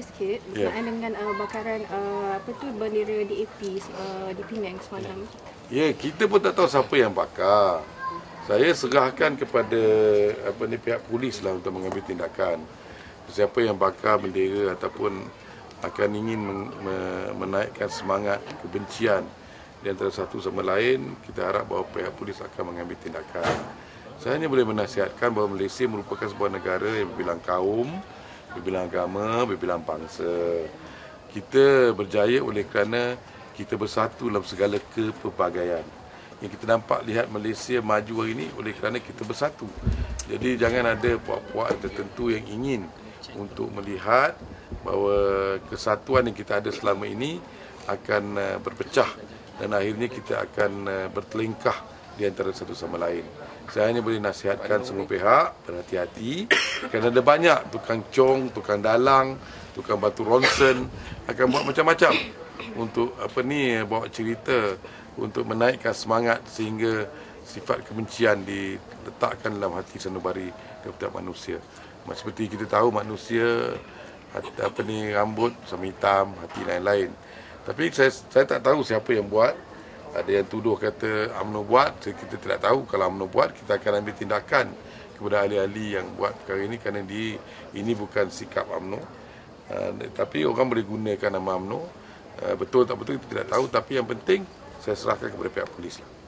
tanya sikit Ya. berkenaan dengan uh, bakaran uh, apa tu bendera DAP uh, di Penang semalam. Ya, kita pun tak tahu siapa yang bakar. Saya serahkan kepada apa ni pihak polis lah untuk mengambil tindakan. Siapa yang bakar bendera ataupun akan ingin men- me- menaikkan semangat kebencian di antara satu sama lain, kita harap bahawa pihak polis akan mengambil tindakan. Saya hanya boleh menasihatkan bahawa Malaysia merupakan sebuah negara yang berbilang kaum, berbilang agama, berbilang bangsa. Kita berjaya oleh kerana kita bersatu dalam segala kepelbagaian. Yang kita nampak lihat Malaysia maju hari ini oleh kerana kita bersatu. Jadi jangan ada puak-puak tertentu yang ingin untuk melihat bahawa kesatuan yang kita ada selama ini akan uh, berpecah dan akhirnya kita akan uh, bertelingkah di antara satu sama lain. Saya hanya boleh nasihatkan semua pihak berhati-hati kerana ada banyak tukang cong, tukang dalang, tukang batu ronsen akan buat macam-macam untuk apa ni bawa cerita untuk menaikkan semangat sehingga sifat kebencian diletakkan dalam hati sanubari kepada manusia. Macam Seperti kita tahu manusia apa ni rambut sama hitam, hati lain-lain. Tapi saya saya tak tahu siapa yang buat ada yang tuduh kata UMNO buat, kita tidak tahu kalau UMNO buat kita akan ambil tindakan kepada ahli-ahli yang buat perkara ini kerana di ini bukan sikap UMNO. Uh, tapi orang boleh gunakan nama UMNO. Uh, betul tak betul kita tidak tahu tapi yang penting saya serahkan kepada pihak polis lah.